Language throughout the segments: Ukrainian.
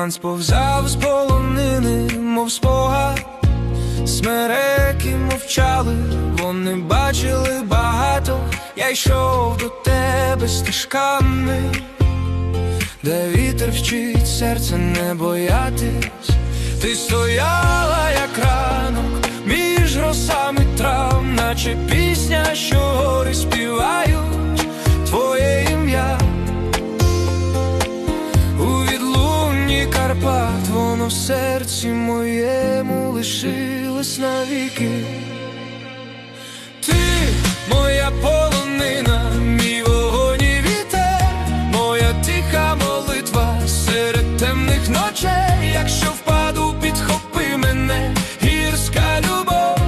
Туман сповзав з полонини, мов спогад. Смереки мовчали, вони бачили багато, я йшов до тебе стежками, де вітер вчить серце не боятись, ти стояла, як ранок, між росами трав, наче пісня, що Карпат воно в серці моєму лишилось навіки. Ти моя полонина, мій вогонь і вітер, моя тиха молитва серед темних ночей, якщо впаду, підхопи мене, гірська любов,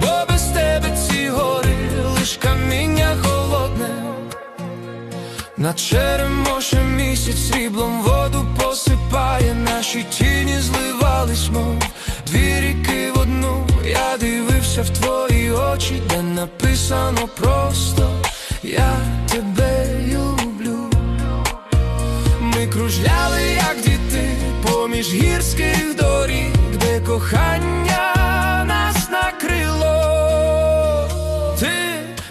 бо без тебе ці гори лиш каміння холодне. На черемоше місяць сріблом воду наші тіні зливались, мов дві ріки в одну. Я дивився в твої очі, де написано просто Я тебе люблю. Ми кружляли, як діти, поміж гірських доріг, де кохання нас накрило. Ти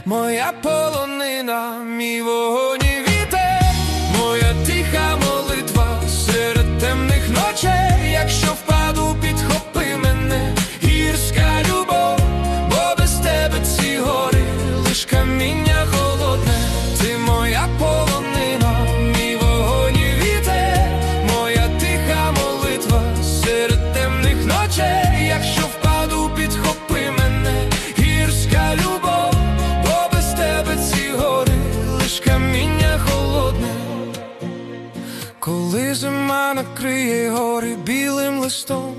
моя полонина, мій вогонь каміння холодне, ти моя полонина, Коли зима накриє гори білим листом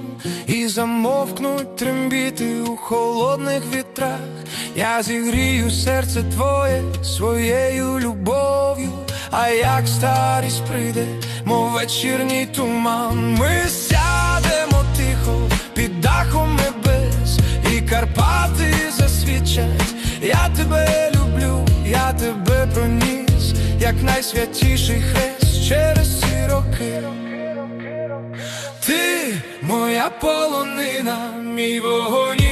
і замовкнуть трембіти у холодних вітрах, я зігрію серце твоє своєю любов'ю, а як старість прийде, мов вечірній туман, ми сядемо тихо під дахом небес, і Карпати засвідчать, я тебе люблю, я тебе проніс, як найсвятіший хрест через ці роки. Ти моя полонина, мій вогонь